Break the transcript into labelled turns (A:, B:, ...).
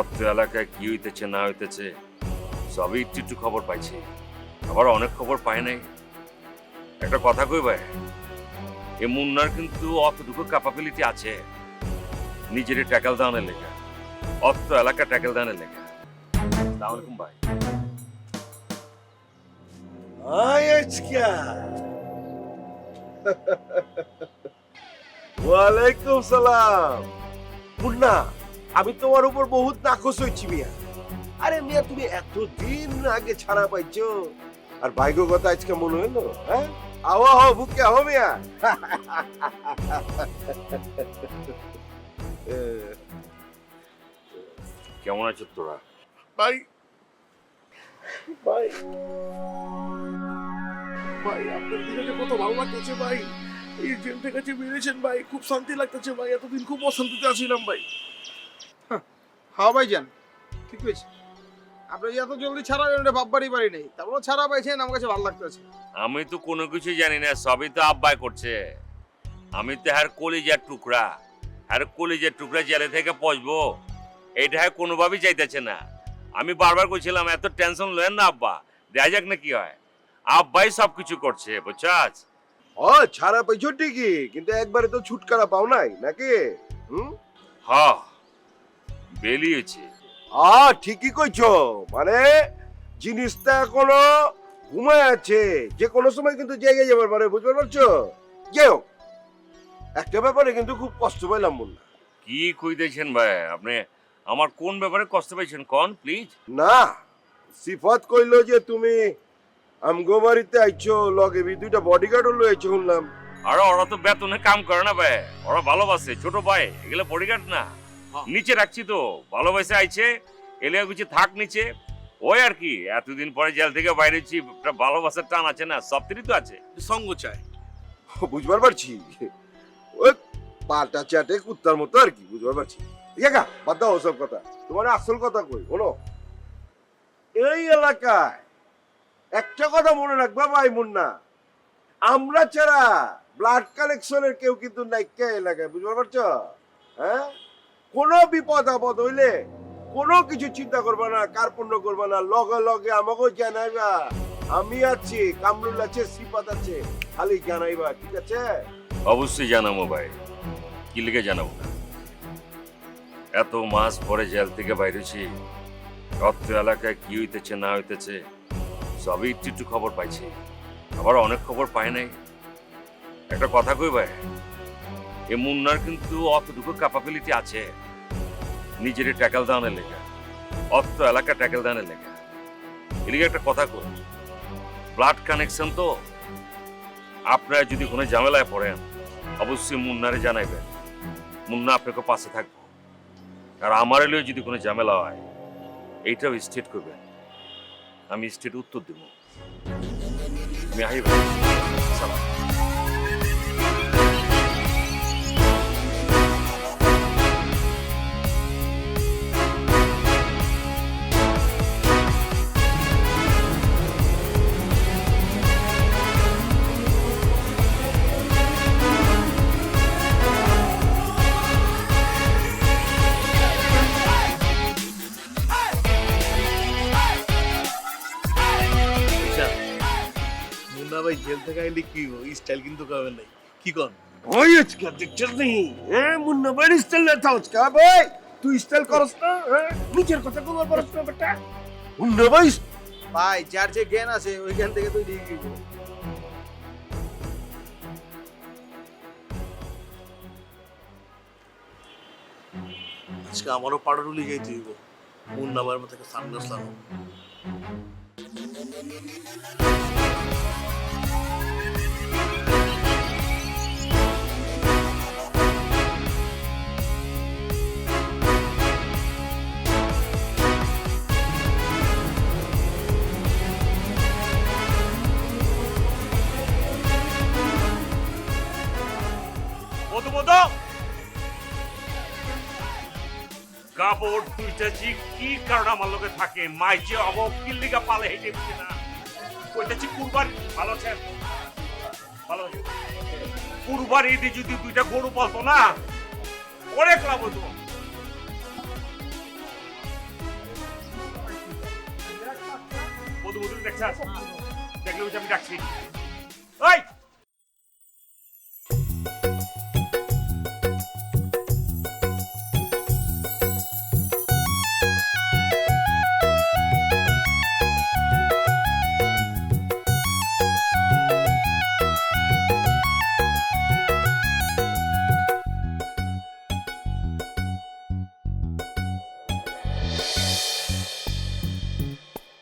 A: অত্র এলাকায় কি হইতেছে, না হইতেছে, সবই একটু একটু খবর পাইছি। আবার অনেক খবর পাই নাই। একটা কথা কই ভাই, এ মুন্নার কিন্তু অতটুকু ক্যাপাবিলিটি আছে, নিজের ট্যাকেল দানের লেখা অত্র এলাকা ট্যাকেল দানের লেখা সালাম আলাইকুম ভাই.
B: ওয়ালাইকুম সালাম। মুন্না আমি তোমার উপর বহুত নাকশ হয়েছি মিয়া। আরে মিয়া তুমি এত দিন আগে ছাড়া পাইছো। আর ভাগ্য কথা আজকে মনে হইল হ্যাঁ? আওয়া হো বুকে হো মিয়া।
A: কেমন আছো তোরা?
C: ভাই। ভাই। ভাই আপনার দিকে যে কত ভালো লাগতেছে ভাই। এই জেল থেকে যে বেরিয়েছেন ভাই খুব শান্তি লাগতেছে ভাই। এতদিন খুব অশান্তিতে আছিলাম ভাই।
D: হ্যাঁ ভাইজান ঠিক হয়েছে আপনি যে এত জলদি ছাড়া এটা ভাববারই পারি নেই। তারপর ছাড়া পাইছেন আমার কাছে ভালো লাগতেছে।
A: আমি তো কোনো কিছু জানি না সবই তো আব্বাই করছে। আমি তো হ্যার কলিজার টুকরা। আর কলিজার টুকরা জেলে থেকে পচবো। এটা হ্যাঁ কোনোভাবেই চাইতেছে না। আমি বারবার কইছিলাম এত টেনশন লেন না আব্বা। দেখা যাক না কি হয়। আব্বাই সব কিছু করছে বুঝছাস?
B: ও ছাড়া পাইছো ঠিকই কিন্তু একবারে তো ছুটকারা পাও নাই নাকি? হুম?
A: হ। বেরিয়েছে
B: আ ঠিকই কইছো। মানে জিনিসটা এখনও ঘুমায় আছে। যে কোনো সময় কিন্তু জেগে যাবার পারে বুঝতে পারছ? যাই হোক একটা ব্যাপারে কিন্তু খুব কষ্ট পাইলাম মুন্না।
A: কি কইতেছেন ভাই? আপনি আমার কোন ব্যাপারে কষ্ট পাইছেন কন প্লিজ
B: না সিফাত কইলো যে তুমি আমগো বাড়িতে আইছো লগে বি দুইটা বডিগার্ডও লয়েছো শুনলাম।
A: আর ওরা তো বেতনে কাম করে না ভাই। ওরা ভালোবাসে ছোট ভাই এগুলো বডিগার্ড না। নিচে রাখছি তো ভালোবাসে আইছে এলিয়া কিছু থাক নিচে। ওই আর কি এতদিন পরে জেল থেকে বাইরে হচ্ছি একটা ভালোবাসার টান আছে না সবটিরই তো আছে।
C: সঙ্গ চাই।
B: বুঝবার পারছি। ওই পাটা চাটে কুত্তার মতো আর কি বুঝবার পারছি। ইয়াকা বাদ দাও ওসব কথা। তোমার আসল কথা কই বলো। এই এলাকায় একটা কথা মনে রাখবা ভাই মুন্না আমরা ছাড়া ব্লাড কালেকশনের কেউ কিন্তু নাইকা এলাকায় বুঝবার পারছ? হ্যাঁ? কোনো বিপদ আপদ হইলে কোনো কিছু চিন্তা করবা না, কার্পণ্য করবা না। লগে লগে আমাকেও জানাইবা। আমি আছি, কামরুল আছে সিপাত আছে। খালি জানাইবা, ঠিক আছে?
A: অবশ্যই জানাব ভাই। কি লিখে জানাব? এত মাস পরে জেল থেকে বাইরেছি অত্র এলাকায় কি হইতেছে, না হইতেছে, সবই একটু একটু খবর পাইছি। আবার অনেক খবর পাই নাই। একটা কথা কই ভাই? এ মুন্নার কিন্তু অতটুকু ক্যাপাবিলিটি আছে। নিজের ট্যাকেল দানের লেখা অত্র এলাকা ট্যাকেল দানের লেখা এদিকে একটা কথা কই। ব্লাড কানেকশন তো আপনারা যদি কোনো ঝামেলায় পড়েন, অবশ্যই মুন্নারে জানাইবেন। মুন্না আপনাকে পাশে থাকবে। আর আমার এলেও যদি কোনো ঝামেলা হয়, এইটাও স্টেট করবেন। আমি স্টেট উত্তর দেব। আহি ভাই সালাম।
C: মুন্না ভাই জেল থেকে আইলে কি স্টাইল কিন্তু কাবে নাই। কি কন?
B: ওই আজকে দেখছিস নেই? হ্যাঁ মুন্না ভাই স্টাইল না থাও আজকে ভাই। তুই স্টাইল করস না নিজের কথা বলবার পারস না বেটা মুন্না ভাই
D: ভাই যার যে জ্ঞান আছে ওই জ্ঞান থেকে তুই দিয়ে দিব।
C: আজকে আমারও পাড়ারুলি গাইতে হইব। মুন্না ভাইয়ের মতো একটা সানগ্লাস
A: কাপড় দুইটা জি কি কারণ আমার লোকে থাকে? মাই যে অবকিল লিগা পালে হেঁটে বুঝে না? ওইটা জি কুরবান, ভালো আছেন? ভালো কুরবান ঈদে যদি দুইটা গরু পালতো না, অনেক লাভ হতো।
E: বধু বধু, দেখছাস? দেখলে আমি ডাকছি। ওই